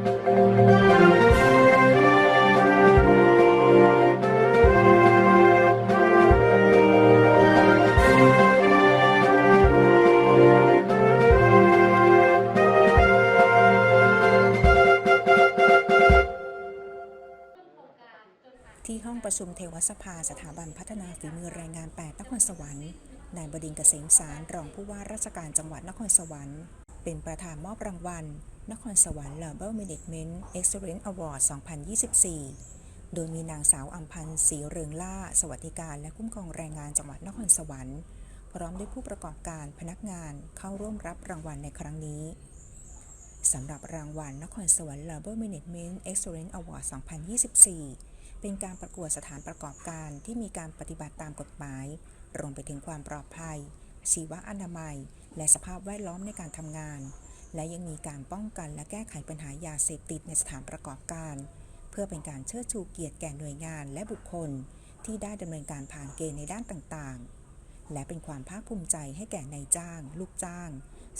ที่ห้องประชุมเทวสภาสถาบันพัฒนาฝีมือแรงงาน 8 นครสวรรค์ นายบดินเกษมสารรองผู้ว่าราชการจังหวัดนครสวรรค์ เป็นประธานมอบรางวัล นครสวรรค์ Labor Management Excellence Award 2024 โดยมีนางสาวอัมพันธ์ศรีเรืองล่า สวัสดิการและคุ้มครองแรงงานจังหวัดนครสวรรค์ พร้อมด้วยผู้ประกอบการพนักงานเข้าร่วมรับรางวัลในครั้งนี้ สำหรับรางวัลนครสวรรค์ Labor Management Excellence Award 2024 เป็นการประกวดสถานประกอบการที่มีการปฏิบัติตามกฎหมาย รวมไปถึงความปลอดภัยชีวอนามัย และสภาพแวดล้อมในการทำงาน และยังมีการป้องกันและแก้ไขปัญหายาเสพติดในสถานประกอบการ เพื่อเป็นการเชิดชูเกียรติแก่หน่วยงานและบุคคล ที่ได้ดำเนินการผ่านเกณฑ์ในด้านต่างๆ และเป็นความภาคภูมิใจให้แก่นายจ้าง ลูกจ้าง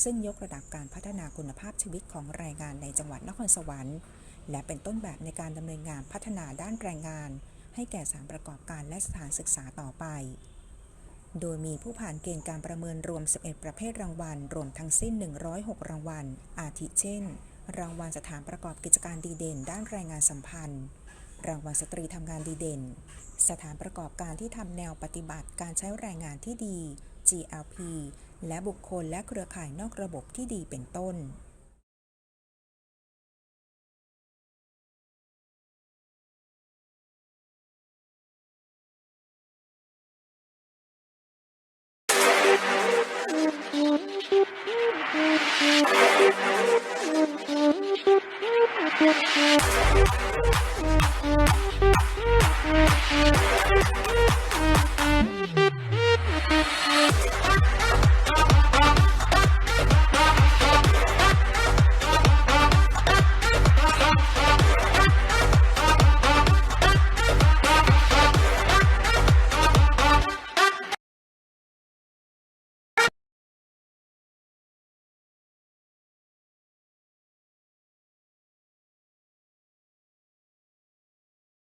ซึ่งยกระดับการพัฒนาคุณภาพชีวิตของแรงงานในจังหวัดนครสวรรค์ และเป็นต้นแบบในการดำเนินงานพัฒนาด้านแรงงาน ให้แก่สถานประกอบการและสถานศึกษาต่อไป โดยมีผู้ผ่านเกณฑ์การประเมินรวม 11 ประเภทรางวัล รวมทั้งสิ้น 106 รางวัล อาทิเช่น รางวัลสถานประกอบกิจการดีเด่น ด้านแรงงานสัมพันธ์ รางวัลสตรีทำงานดีเด่น สถานประกอบการที่ทำแนวปฏิบัติการใช้แรงงานที่ดี GLP และบุคคลและเครือข่ายนอกระบบที่ดีเป็นต้น Thank you.